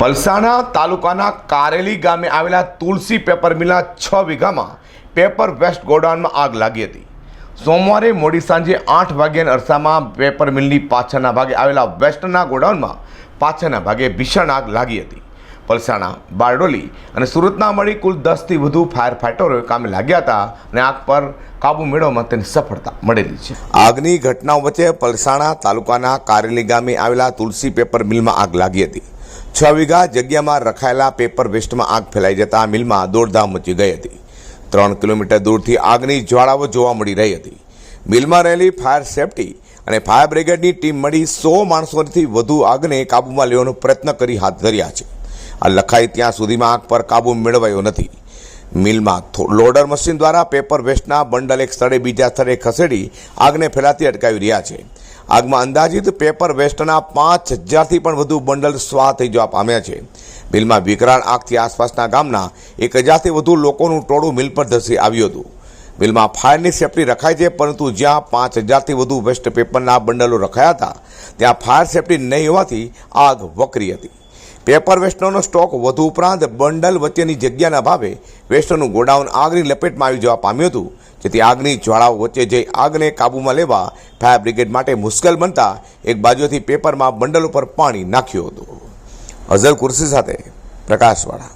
પલસાણા તાલુકાના કારેલી ગામે આવેલા તુલસી પેપર મિલના છ વીઘામાં પેપર વેસ્ટ ગોડાઉનમાં આગ લાગી હતી. સોમવારે મોડી સાંજે આઠ વાગ્યાના અરસામાં પેપર મિલની પાછળના ભાગે આવેલા વેસ્ટના ગોડાઉનમાં પાછળના ભાગે ભીષણ આગ લાગી હતી. પલસાણા બારડોલી અને સુરતના મળી કુલ દસથી વધુ ફાયર ફાઇટરો કામે લાગ્યા હતા અને આગ પર કાબુ મેળવવામાં તેની સફળતા મળેલી છે. આગની ઘટનાઓ વચ્ચે પલસાણા તાલુકાના કારેલી ગામે આવેલા તુલસી પેપર મિલમાં આગ લાગી હતી. છ વીઘા જગ્યામાં રખાયેલા પેપર વેસ્ટમાં આગ ફેલાઈ જતા મિલમાં દોડધામ મચી ગઈ હતી. ત્રણ કિલોમીટર દૂરથી આગની જ્વાળાઓ જોવા મળી રહી હતી. મિલમાં રહેલી ફાયર સેફટી અને ફાયર બ્રિગેડની ટીમ મળી સો માણસોથી વધુ આગને કાબૂમાં લેવાનો પ્રયત્ન કરી હાથ ધર્યા છે. આ લખાઈ ત્યાં સુધીમાં આગ પર કાબૂ મેળવાયો નથી. મિલમાં લોડર મશીન દ્વારા પેપર વેસ્ટના બંડલ એક સ્થળે બીજા સ્થળે ખસેડી આગને ફેલાતી અટકાવી રહ્યા છે. આગમાં અંદાજિત પેપર વેસ્ટના પાંચ હજારથી પણ વધુ બંડલ સ્વાહ થઈ જવા પામ્યા છે. મિલમાં વિકરાળ આગથી આસપાસના ગામના એક હજારથી વધુ લોકોનું ટોળું મિલ પર ધસી આવ્યું હતું. મિલમાં ફાયરની સેફટી રખાય છે, પરંતુ જ્યાં પાંચ હજારથી વધુ વેસ્ટ પેપરના બંડલો રખાયા હતા, ત્યાં ફાયર સેફટી નહીં હોવાથી આગ વકરી હતી. પેપર વેસ્ટનો સ્ટોક વધુ ઉપરાંત બંડલ વચ્ચેની જગ્યાના ભાવે વેસ્ટનું ગોડાઉન આગની લપેટમાં આવી જવા પામ્યું હતું. જેથી આગની જ્વાળાઓ વચ્ચે જઈ આગને કાબૂમાં લેવા ફાયર બ્રિગેડ માટે મુશ્કેલ બનતા એક બાજુથી પેપરમાં બંડલ ઉપર પાણી નાખ્યું હતું. અઝર કુર્સી સાથે પ્રકાશવાળા.